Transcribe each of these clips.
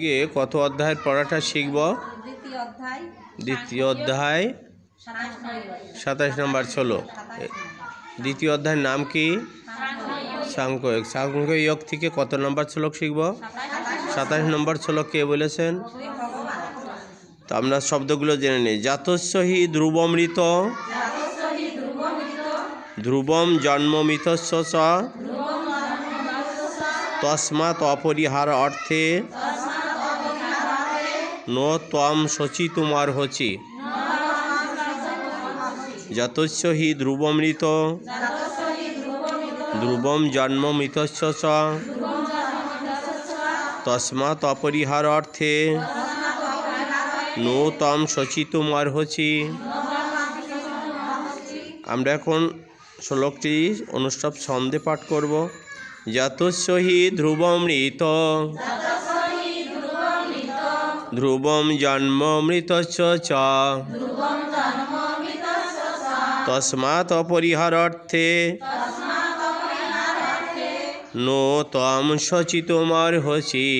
আজকে কত অধ্যায়ের পড়াটা শিখব? দ্বিতীয় অধ্যায় সাতাশ নম্বর ষোলো। দ্বিতীয় অধ্যায়ের নাম কি? সাংখ্যয়োগ সাংখ্যয়োগ থেকে কত নম্বর শ্লোক শিখব? সাতাশ নম্বর শ্লোক কে বলেছেন? তো আমরা শব্দগুলো জেনে নিই। জাতস্বহি ধ্রুবমৃত ধ্রুবম জন্মমিতস্য চ তস্মাৎ অপরিহার অর্থে নো ত্বম শচি তোমার হচি। যতস্য হি ধ্রুবমৃত। ধ্রুবম জন্মমিতস্য চ। তস্মাৎ অপরিহার অর্থে নো তম শচি তোমার হচি। আমরা এখন শ্লোকটি অনুষ্ঠব ছন্দে পাঠ করব। যতস্বহি ধ্রুবমৃত। ধ্রুবম জন্মমৃতস্য চ। তস্মাৎ অপরিহারার্থে নো তম শচি তোমার হচি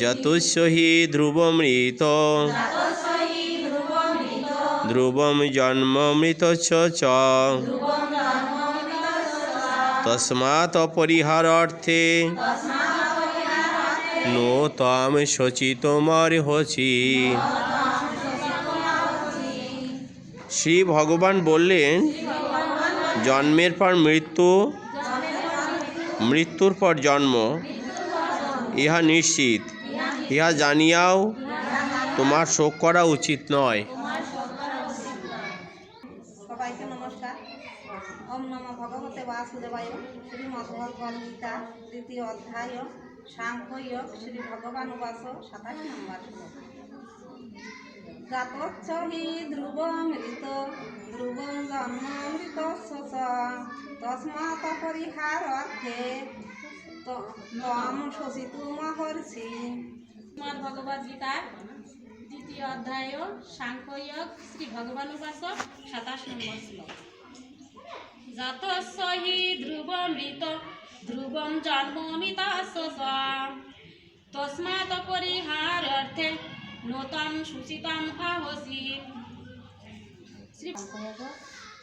যতস্বহি ধ্রুবমৃত। ধ্রুবম জন্মমৃতস্য চ। তস্মাৎ অপরিহারার্থে নো তম শচি তোমার হচি। শ্রী ভগবান বললেন, জন্মের পর মৃত্যু, মৃত্যুর পর জন্ম, ইহা নিশ্চিত। ইহা জানিয়াও তোমার শোক করা উচিত নয়। সবাইকে নমস্কার। ওম নম ভগবতে বাসুদেবায়। শ্রীমদ্ভগবদ গীতা দ্বিতীয় অধ্যায়। সাংখ্যয়োগ শ্রী ভগবান উবাস সাতাশ নম্বর শ্লোক। জাতচ্চ হি ধ্রুবমৃত ধ্রুবম জন্মমৃত তস্মাৎ পরিহার অর্থে তম শোষিতু মহর্ষি শ্রীমদ ভগবদ গীতার দ্বিতীয় অধ্যায় সাংখ্যয়োগ শ্রী ভগবান উপাসক সাতাশ নম্বর শ্লোক জাতস্য হি ধ্রুবমৃত ধ্রুবম জন্মমিত তস্মাৎ পরিহার অর্থে নূতন সুচিতম আহসি শ্রী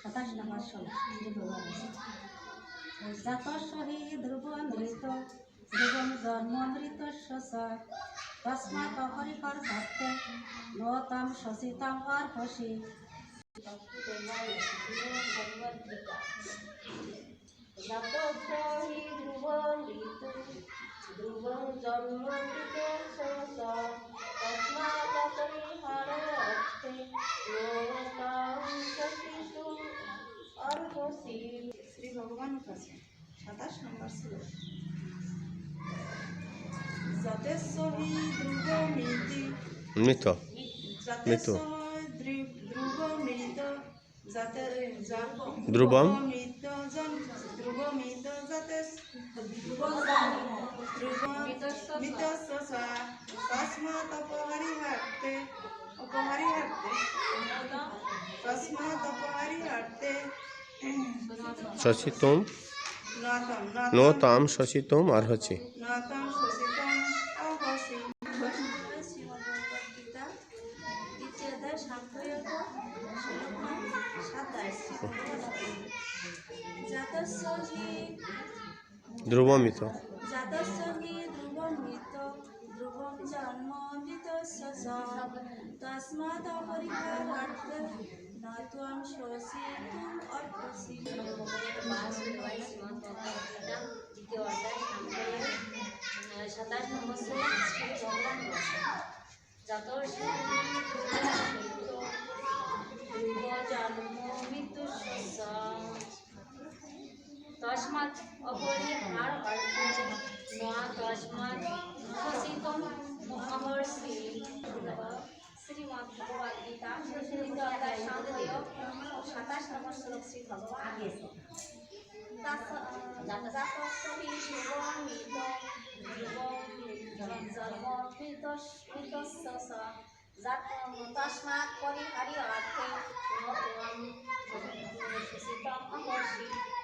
সাতাশ নম্বর শ্রী ভগবান জাতস্বহি ধ্রুব মৃত ধ্রুবম জন্ম মৃত তস্মাৎ অপরিকর ভক্তে নতাম শশিতাম অর্হসি জাতস্বহি ধ্রুব মৃত্যু ধ্রুবং জন্ম মৃত তস্মাৎ পরিহার অর্থে লোকাং সচিতু অর্হসি শ্রী ভগবান কাছে সাতাশ নম্বর শ্লোক যতেশ্বরী ধ্রুব মৃতি মৃত মৃত্যু। ধ্রুব মৃত যাতে ধ্রুবম মৃত জন ধ্রুব মৃত যাতে ধ্রুব মৃত তস্মাৎ অপহারিহার্থে অপহারিহার্থে শশী তুম নতম আর হচ্ছে নতম ধ্রুবমিত। তস্মাৎ অপরিহারার্থে ন ত্বং শোষিতুম অর্হসি দ্বিতীয় অধ্যায় সাংখ্যয়োগ সাতাশ নম্বর শ্লোক শ্রী ভগবান যত জন্ম মৃত্যু তস্মাৎ অপরিহার অর্থে নোয়া তস্মাৎ শোষিতম মহর্ষি শ্রীমদ ভগবদ গীতা সাংখ্যযোগ সাতাশ নম্বর শ্লোক শ্রী ভগবান। আগে জাতস্বহি ধ্রুবমিত ধ্রুবম জন্মমৃতস্য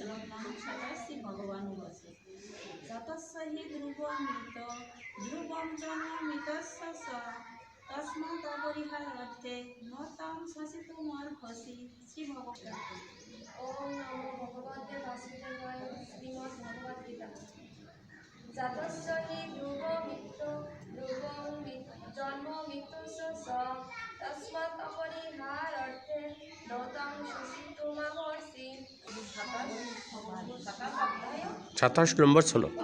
সাংখ্যযোগ শ্লোক নং সাতাশ শ্রী ভগবান বসে যতস্য হি ধ্রুবমৃত ধ্রুবম জন্মমৃতস্য স তস্মাৎ অপরিহার্যে নতাম শশিতুমর্হসি শ্রী ভগবান ওম নমো ভগবতে বাসুদেবায় শ্রীমদ্ ভগবদ গীতা হি ধ্রুব মিত্র ধ্রুবং জন্ম মৃত্যুস্য স তস্মাৎ অর্থে নতং শশিতুমাবর্ষি সাতাশ নম্বর শ্লোক